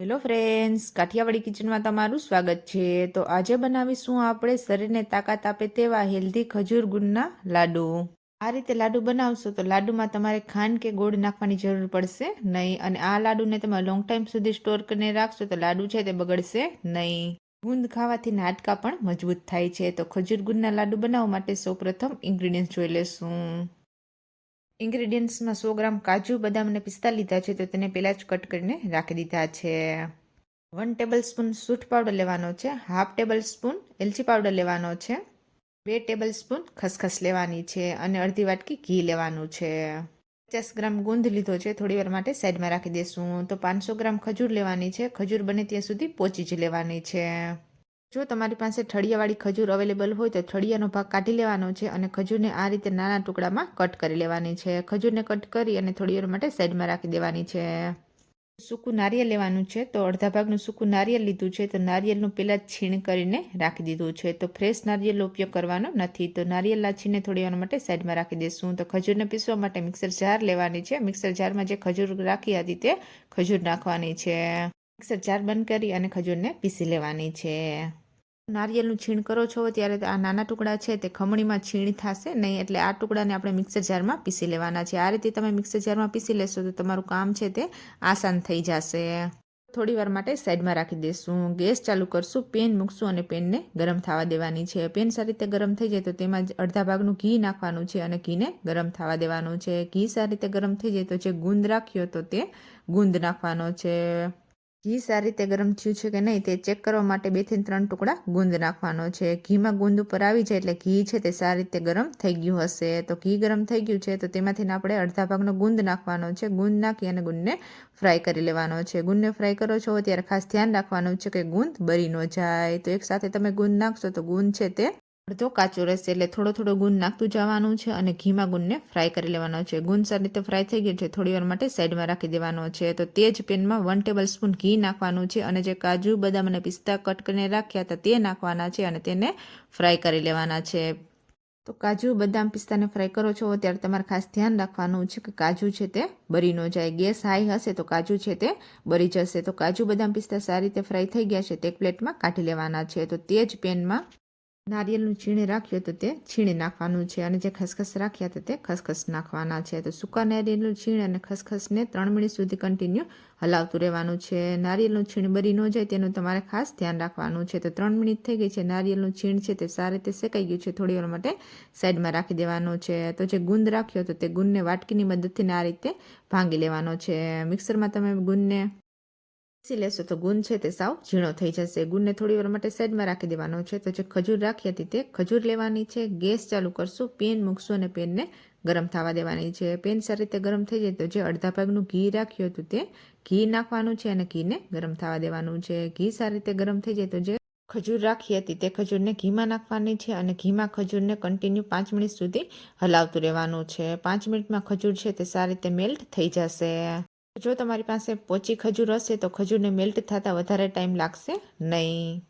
Hello friends Kathiawadi કિચનમાં તમારું સ્વાગત છે. તો આજે બનાવીશું આપણે શરીરને તાકાત આપે તેવા હેલ્ધી ખજૂર ગુણના લાડુ. આ રીતે લાડુ બનાવશો તો લાડુમાં તમારે ખાંડ કે ગોળ નાખવાની જરૂર પડશે નહીં અને આ લાડુને તમે લોંગ ટાઈમ સુધી સ્ટોર કરીને રાખશો તો લાડુ છે તે બગડશે નહીં. ગુંદ ખાવાથી નાટકા પણ મજબૂત થાય છે. તો ખજૂર ગુંદના લાડુ બનાવવા માટે સૌપ્રથમ ઇન્ગ્રીડિયન્ટ્સ જોઈ લેશું. ઇન્ગ્રેડિયન્ટ્સમાં સો ગ્રામ કાજુ, બદામ અને પિસ્તા લીધા છે, તો તેને પહેલાં જ કટ કરીને રાખી દીધા છે. વન ટેબલ સ્પૂન સૂઠ પાવડર લેવાનો છે, હાફ ટેબલ સ્પૂન એલચી પાવડર લેવાનો છે, બે ટેબલ સ્પૂન ખસખસ લેવાની છે અને અડધી વાટકી ઘી લેવાનું છે. પચાસ ગ્રામ ગુંદ લીધો છે, થોડી વાર માટે સાઈડમાં રાખી દેશું. તો પાંચસો ગ્રામ ખજૂર લેવાની છે, ખજૂર બને ત્યાં સુધી પોચી જ લેવાની છે. જો તમારી પાસે ઠળિયાવાળી ખજૂર અવેલેબલ હોય તો ઠળિયાનો ભાગ કાઢી લેવાનો છે અને ખજૂરને આ રીતે નાના ટુકડામાં કટ કરી લેવાની છે. ખજૂરને કટ કરી અને થોડી વાર માટે સાઈડમાં રાખી દેવાની છે. સૂકું નારિયેળ લેવાનું છે. તો અડધા ભાગનું સૂકું નારિયેળ લીધું છે. તો નારિયેળનું પહેલાં છીણ કરીને રાખી દીધું છે. તો ફ્રેશ નારિયેળનો ઉપયોગ કરવાનો નથી. તો નારિયેલના છીણને થોડી વાર માટે સાઈડમાં રાખી દઈશું તો ખજૂરને પીસવા માટે મિક્સર જાર લેવાની છે. મિક્સર જારમાં જે ખજૂર રાખી હતી તે ખજૂર નાખવાની છે. મિક્સર જાર બંધ કરી અને ખજૂરને પીસી લેવાની છે. નારિયેળનું છીણ કરો છો ત્યારે આ નાના ટુકડા છે, તે ખમણીમાં છીણ થશે નહીં, એટલે આ ટુકડાને આપણે મિક્સર જારમાં પીસી લેવાના છે આ રીતે તમે મિક્સર જારમાં પીસી લેશો તો તમારું કામ છે તે આસાન થઈ જશે. થોડી વાર માટે સાઈડમાં રાખી દઈશું ગેસ ચાલુ કરશું, પેન મૂકશું અને પેનને ગરમ થવા દેવાની છે. પેન સારી રીતે ગરમ થઈ જાય તો તેમાં અડધા ભાગનું ઘી નાખવાનું છે અને ઘીને ગરમ થવા દેવાનું છે. ઘી સારી રીતે ગરમ થઈ જાય તો જે ગુંદ રાખ્યો તો તે ગુંદ નાખવાનો છે. ઘી સારી રીતે ગરમ થયું છે કે નહીં તે ચેક કરવા માટે બેથી ત્રણ ટુકડા ગુંદ નાખવાનો છે. ઘીમાં ગુંદ ઉપર આવી જાય એટલે ઘી છે તે સારી રીતે ગરમ થઈ ગયું હશે. તો ઘી ગરમ થઈ ગયું છે તો તેમાંથી આપણે અડધા ભાગનો ગુંદ નાખવાનો છે. ગુંદ નાખી અને ગુંદને ફ્રાય કરી લેવાનો છે. ગુંદને ફ્રાય કરો છો ત્યારે ખાસ ધ્યાન રાખવાનું છે કે ગુંદ બરી ન જાય. તો એક સાથે તમે ગુંદ નાખશો તો ગુંદ છે તે અડધો કાચો રહેશે એટલે થોડો થોડો ગુંદ નાખતું જવાનું છે અને ઘીમાં ગુંદને ફ્રાય કરી લેવાનો છે. ગુંદ સારી રીતે ફ્રાય થઈ ગયો છે, થોડી વાર માટે સાઈડમાં રાખી દેવાનો છે. તો તે જ પેનમાં વન ટેબલ સ્પૂન ઘી નાખવાનું છે અને જે કાજુ, બદામ અને પિસ્તા કટ કરીને રાખ્યા હતા તે નાખવાના છે અને તેને ફ્રાય કરી લેવાના છે. તો કાજુ, બદામ, પિસ્તાને ફ્રાય કરો છો ત્યારે તમારે ખાસ ધ્યાન રાખવાનું છે કે કાજુ છે તે બરી ન જાય. ગેસ હાઈ હશે તો કાજુ છે તે બરી જશે. તો કાજુ, બદામ, પિસ્તા સારી રીતે ફ્રાય થઈ ગયા છે તે એક પ્લેટમાં કાઢી લેવાના છે. તો તે જ પેનમાં નારિયેળનું છીણે રાખ્યું તો તે છીણી નાખવાનું છે અને જે ખસખસ રાખ્યા હતા તે ખસખસ નાખવાના છે. તો સૂકા નારિયેળનું છીણ અને ખસખસને ત્રણ મિનિટ સુધી કન્ટિન્યુ હલાવતું રહેવાનું છે. નારિયેળનું છીણ બરી ન જાય તેનું તમારે ખાસ ધ્યાન રાખવાનું છે. તો ત્રણ મિનિટ થઈ ગઈ છે, નારિયેળનું છીણ છે તે સારી રીતે શેકાઈ ગયું છે. થોડી વાર માટે સાઈડમાં રાખી દેવાનું છે. તો જે ગુંદ રાખ્યો હતો તે ગુંદને વાટકીની મદદથી આ રીતે ભાંગી લેવાનો છે. મિક્સરમાં તમે ગુંદને પીસી લેશો તો ગુંદ છે તે સાવ ઝીણો થઈ જશે. ગુંદને થોડી વાર માટે સાઈડમાં રાખી દેવાનો છે. તો જે ખજૂર રાખી હતી તે ખજૂર લેવાની છે. ગેસ ચાલુ કરશું, પેન મૂકશું અને પેનને ગરમ થવા દેવાની છે. પેન સારી રીતે ગરમ થઈ જાય તો જે અડધા ભાગનું ઘી રાખ્યું હતું તે ઘી નાખવાનું છે અને ઘીને ગરમ થવા દેવાનું છે. ઘી સારી રીતે ગરમ થઈ જાય તો જે ખજૂર રાખી હતી તે ખજૂરને ઘીમાં નાખવાની છે અને ઘીમાં ખજૂરને કન્ટિન્યુ પાંચ મિનિટ સુધી હલાવતું રહેવાનું છે. પાંચ મિનિટમાં ખજૂર છે તે સારી રીતે મેલ્ટ થઈ જશે. જો તમારી પાસે પોચી ખજૂર હશે તો ખજૂરને મેલ્ટ થતાં વધારે ટાઈમ લાગશે? નહીં.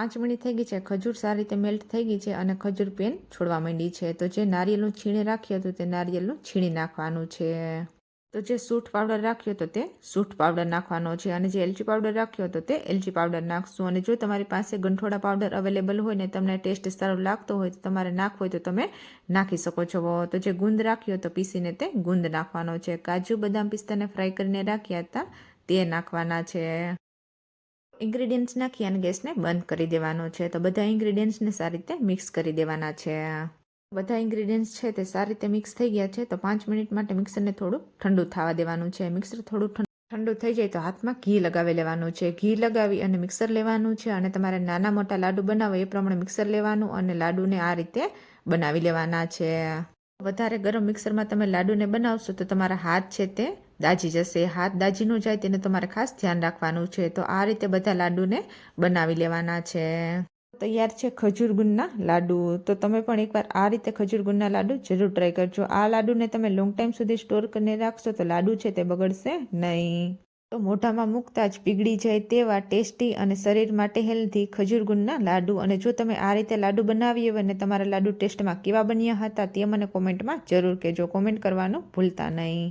પાંચ મિનિટ થઈ ગઈ છે. ખજૂર સારી રીતે મેલ્ટ થઈ ગઈ છે અને ખજૂર પેન છોડવા માંડી છે. તો જે નારિયેળનું છીણે રાખ્યું હતું તે નારિયેળનું છીણી નાખવાનું છે. તો જે સૂઠ પાવડર રાખ્યો હતો તે સૂઠ પાવડર નાખવાનો છે અને જે એલચી પાવડર રાખ્યો હતો તે એલચી પાવડર નાખશું. અને જો તમારી પાસે ગંઠોડા પાવડર અવેલેબલ હોય ને તમને ટેસ્ટ સારો લાગતો હોય તો તમારે નાખવો હોય તો તમે નાખી શકો છો. તો જે ગુંદ રાખ્યો તો પીસીને તે ગુંદ નાખવાનો છે. કાજુ બદામ પિસ્તાને ફ્રાય કરીને રાખ્યા હતા તે નાખવાના છે. ઇન્ગ્રીડિયન્ટ્સ નાખી અને ગેસને બંધ કરી દેવાનો છે. તો બધા ઇન્ગ્રીડિયન્ટ્સને સારી રીતે મિક્સ કરી દેવાના છે. બધા ઇન્ગ્રીડિયન્ટ્સ છે તે સારી રીતે મિક્સ થઈ ગયા છે તો પાંચ મિનિટ માટે મિક્સરને થોડું ઠંડુ થવા દેવાનું છે. મિક્સર થોડું ઠંડુ થઈ જાય તો હાથમાં ઘી લગાવી લેવાનું છે. ઘી લગાવી અને મિક્સર લેવાનું છે અને તમારે નાના મોટા લાડુ બનાવો એ પ્રમાણે મિક્સર લેવાનું અને લાડુને આ રીતે બનાવી લેવાના છે. વધારે ગરમ મિક્સરમાં તમે લાડુને બનાવશો તો તમારા હાથ છે તે દાજી જશે, હાથ દાજી ન જાય તેને તમારે ખાસ ધ્યાન રાખવાનું છે. તો આ રીતે બધા લાડુને બનાવી લેવાના છે. તૈયાર છે ખજૂર ગુંદના લાડુ. તો તમે પણ એકવાર આ રીતે ખજૂર ગુંદના લાડુ જરૂર ટ્રાય કરજો. આ લાડુને તમે લોંગ ટાઈમ સુધી સ્ટોર કરીને રાખશો તો લાડુ છે તે બગડશે નહીં. તો મોઢામાં મૂકતા જ પીગળી જાય તેવા ટેસ્ટી અને શરીર માટે હેલ્ધી ખજૂર ગુંદના લાડુ. અને જો તમે આ રીતે લાડુ બનાવીએ હોય અને તમારા લાડુ ટેસ્ટમાં કેવા બન્યા હતા તે મને કોમેન્ટમાં જરૂર કહેજો. કોમેન્ટ કરવાનું ભૂલતા નહીં.